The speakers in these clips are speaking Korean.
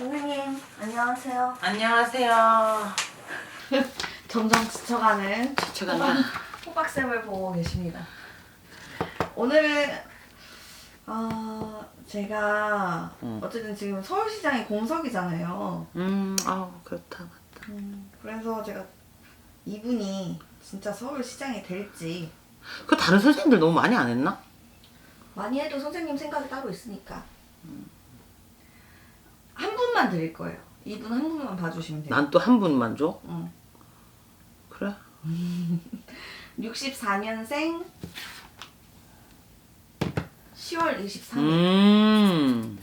선생님 안녕하세요. 안녕하세요. 점점 지쳐가는 지쳐간다. 호박쌤을 보고 계십니다. 오늘은 어, 제가 응. 어쨌든 지금 서울시장이 공석이잖아요. 음, 아우 그렇다 맞다. 그래서 제가 이분이 진짜 서울시장이 될지 그 다른 선생님들 너무 많이 안 했나? 많이 해도 선생님 생각이 따로 있으니까 한 분만 드릴 거예요. 이분 한 분만 봐주시면 돼요. 난 또 한 분만 줘. 응. 그래? 64년생 10월 23일. 음,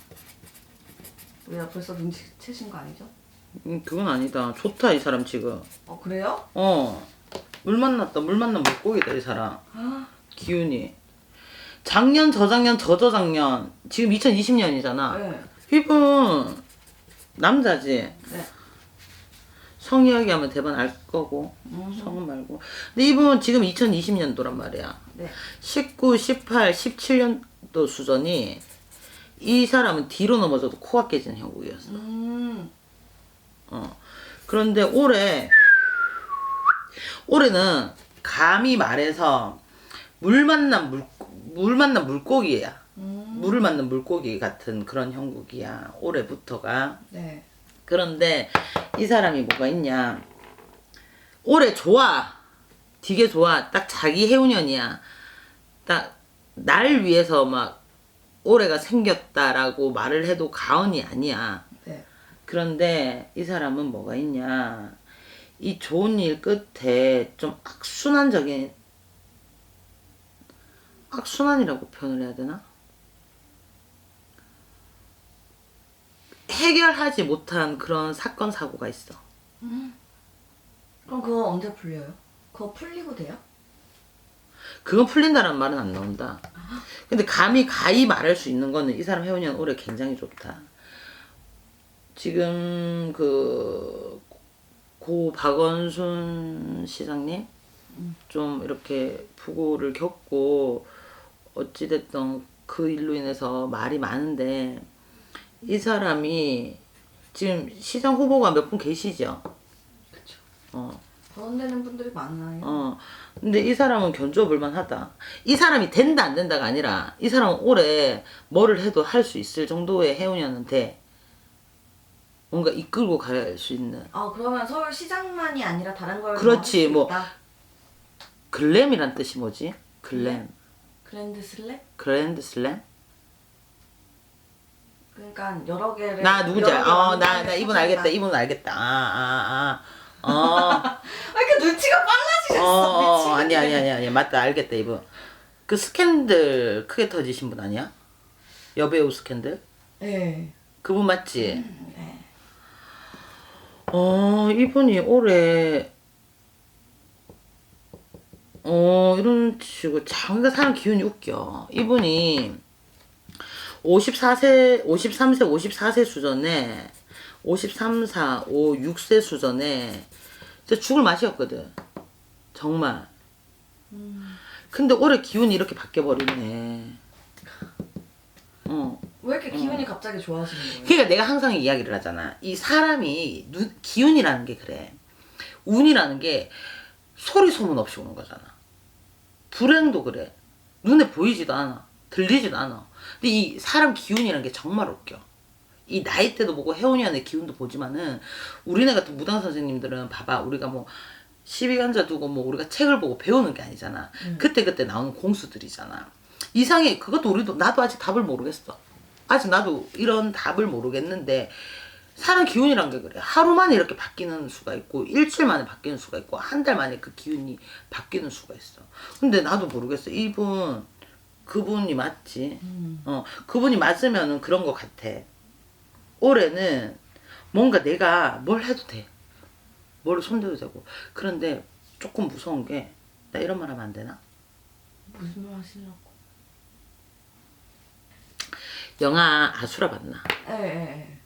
왜요? 벌써 눈치 채신 거 아니죠? 음, 그건 아니다. 좋다 이 사람 지금. 어 그래요? 어, 물 만났다. 물 만난 물고기다 이 사람. 아, 기운이. 작년, 저작년, 저저작년. 지금 2020년이잖아. 네. 이분 남자지. 네. 성 이야기하면 대반 알 거고 음. 성은 말고. 근데 이분 지금 2020년도란 말이야. 네. 19, 18, 17년도 수준이 이 사람은 뒤로 넘어져도 코가 깨지는 형국이었어. 음. 어. 그런데 올해 올해는 감히 말해서 물 만난 물, 물 만난 물고기야. 음. 물을 만난 물고기 같은 그런 형국이야. 올해부터가. 네. 그런데 이 사람이 뭐가 있냐. 올해 좋아. 되게 좋아. 딱 자기 해운년이야. 딱 날 위해서 막 올해가 생겼다라고 말을 해도 가언이 아니야. 네. 그런데 이 사람은 뭐가 있냐. 이 좋은 일 끝에 좀 악순환적인 악순환이라고 표현을 해야 되나? 해결하지 못한 그런 사건 사고가 있어. 그럼 그거 언제 풀려요? 그거 풀리고 돼요? 그건 풀린다는 말은 안 나온다. 근데 감히 가히 말할 수 있는 거는 이 사람 해운년 올해 굉장히 좋다. 지금 그, 고 박원순 시장님? 좀 이렇게 부고를 겪고 어찌됐든 그 일로 인해서 말이 많은데 이 사람이 지금 시장 후보가 몇 분 계시죠? 그쵸. 어. 거론되는 분들이 많아요. 어. 근데 이 사람은 견줘볼 만 하다. 이 사람이 된다 안 된다가 아니라 이 사람은 올해 뭐를 해도 할 수 있을 정도의 해운이었는데 뭔가 이끌고 갈 수 있는 아 그러면 서울 시장만이 아니라 다른 걸 그렇지, 뭐. 있다? 글램이란 뜻이 뭐지? 글램. 그랜드 슬랩? 그랜드 슬램? 그러니까 여러 개를 나 누군지 알, 여러 개 어, 나, 나 이분 알겠다. 이분 알겠다. 아, 아, 아. 어. 아 이렇게 눈치가 빨라지셨어 어, 어, 미치겠네. 아니, 아니, 아니, 아니. 맞다. 알겠다, 이분. 그 스캔들 크게 터지신 분 아니야? 여배우 스캔들? 네. 그분 맞지? 네. 어, 이분이 올해, 어, 이런 식으로 장가 사람 기운이 웃겨. 이분이 54세, 53세, 54세 수준에, 53, 4, 5, 6세 수준에, 진짜 죽을 맛이었거든. 정말. 근데 올해 기운이 이렇게 바뀌어버리네. 어. 왜 이렇게 기분이 갑자기 좋아지는 거예요? 그러니까 내가 항상 이야기를 하잖아. 이 사람이 눈, 기운이라는 게 그래. 운이라는 게 소리 소문 없이 오는 거잖아. 불행도 그래. 눈에 보이지도 않아. 들리지도 않아. 근데 이 사람 기운이라는 게 정말 웃겨. 이 나이 때도 보고 해운년의 기운도 보지만은 우리네 같은 무당 선생님들은 봐봐 우리가 뭐 시비간자 두고 뭐 우리가 책을 보고 배우는 게 아니잖아. 그때 그때 나오는 공수들이잖아. 이상해 그것도 우리도 나도 아직 답을 모르겠어. 아직 나도 이런 답을 모르겠는데 사람 기운이란 게 그래. 하루 만에 이렇게 바뀌는 수가 있고 일주일 만에 바뀌는 수가 있고 한 달 만에 그 기운이 바뀌는 수가 있어. 근데 나도 모르겠어. 이분 그분이 맞지. 어 그분이 맞으면은 그런 것 같아. 올해는 뭔가 내가 뭘 해도 돼. 뭘 손대도 되고. 그런데 조금 무서운 게 나 이런 말 하면 안 되나? 무슨 말 하시려고? 영화 아수라 봤나? 네, 네.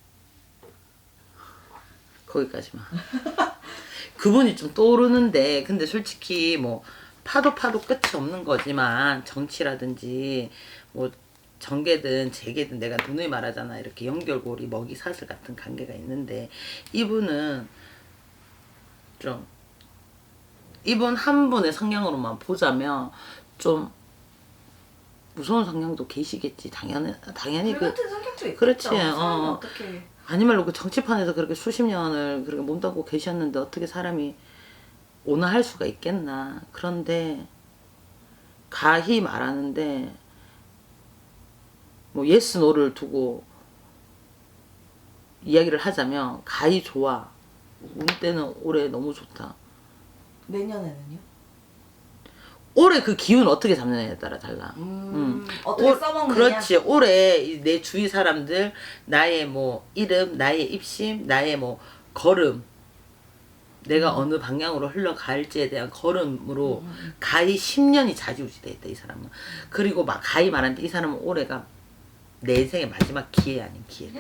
거기까지만. 그분이 좀 떠오르는데, 근데 솔직히 뭐, 파도 파도 끝이 없는 거지만, 정치라든지, 뭐, 정계든 재계든 내가 누누이 말하잖아 이렇게 연결고리 먹이 사슬 같은 관계가 있는데 이분은 좀 이분 한 분의 성향으로만 보자면 좀 무서운 성향도 계시겠지 당연히 당연히 불그 같은 성격도. 그렇지, 사람은 어. 어떻게 아니 말로 그 정치판에서 그렇게 수십 년을 그렇게 몸담고 계셨는데 어떻게 사람이 온화할 수가 있겠나. 그런데 가히 말하는데 뭐 예스 노를 두고 이야기를 하자면 가히 좋아. 우리 때는 올해 너무 좋다. 내년에는요? 올해 그 기운 어떻게 잡느냐에 따라 달라. 음, 어떻게 올- 써먹느냐? 그렇지. 올해 이내 주위 사람들 나의 뭐 이름, 나의 입심, 나의 뭐 걸음, 내가 어느 방향으로 흘러갈지에 대한 걸음으로 가히 10년이 좌지우지돼 있다 이 사람은. 그리고 막 가히 말하는데 이 사람은 올해가 내 인생의 마지막 기회 아닌 기회.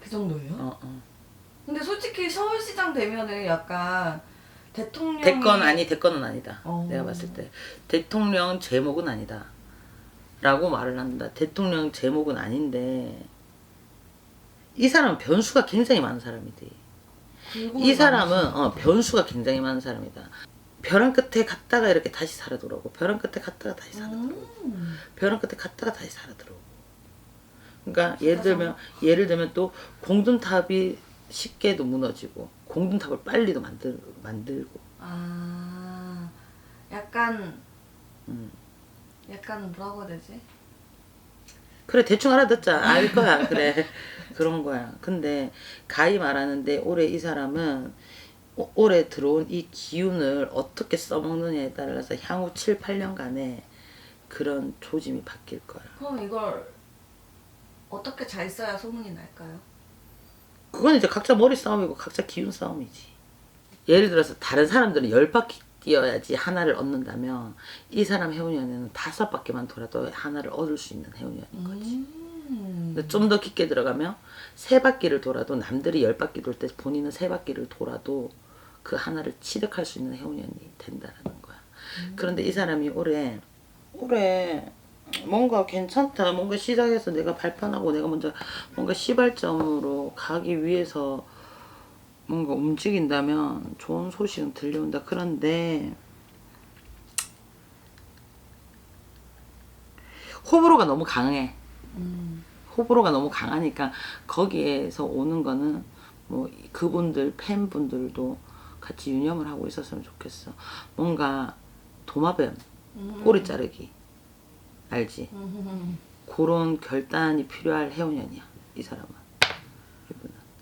그 정도예요? 어, 어. 근데 솔직히 서울시장 되면은 약간 대통령이 대권 아니 대권은 아니다. 어. 내가 봤을 때 대통령 제목은 아니다. 라고 말을 한다. 대통령 제목은 아닌데 이 사람은 변수가 굉장히 많은 사람이지. 이 사람은 어, 변수가 굉장히 많은 사람이다. 벼랑 끝에 갔다가 이렇게 다시 살아 돌아오고 벼랑 끝에 갔다가 다시 살아 돌아오고 음. 벼랑 끝에 갔다가 다시 살아 들어오고. 그러니까 예를 들면 예를 들면 또 공든탑이 쉽게도 무너지고 공든탑을 빨리도 만들 만들고 아 약간 음. 약간 뭐라고 해야 되지? 그래 대충 알아듣자. 알 거야. 그래. 그런 거야. 근데 가히 말하는데 올해 이 사람은 오- 올해 들어온 이 기운을 어떻게 써먹느냐에 따라서 향후 7, 8년간의 그런 조짐이 바뀔 거야. 그럼 이걸 어떻게 잘 써야 소문이 날까요? 그건 이제 각자 머리 싸움이고 각자 기운 싸움이지. 예를 들어서 다른 사람들은 열 바퀴 뛰어야지 하나를 얻는다면 이 사람 해운년에는 다섯 바퀴만 돌아도 하나를 얻을 수 있는 해운년인 거지 음. 좀더 깊게 들어가면 세 바퀴를 돌아도 남들이 열 바퀴 돌 때 본인은 세 바퀴를 돌아도 그 하나를 취득할 수 있는 해운년이 된다라는 거야. 그런데 이 사람이 올해 올해 뭔가 괜찮다. 뭔가 시작해서 내가 발판하고 내가 먼저 뭔가 시발점으로 가기 위해서 뭔가 움직인다면 좋은 소식은 들려온다. 그런데 호불호가 너무 강해. 음. 호불호가 너무 강하니까 거기에서 오는 거는 뭐 그분들 팬분들도 같이 유념을 하고 있었으면 좋겠어. 뭔가 도마뱀 음. 꼬리 자르기 알지? 음. 그런 결단이 필요할 해운년이야 이 사람은.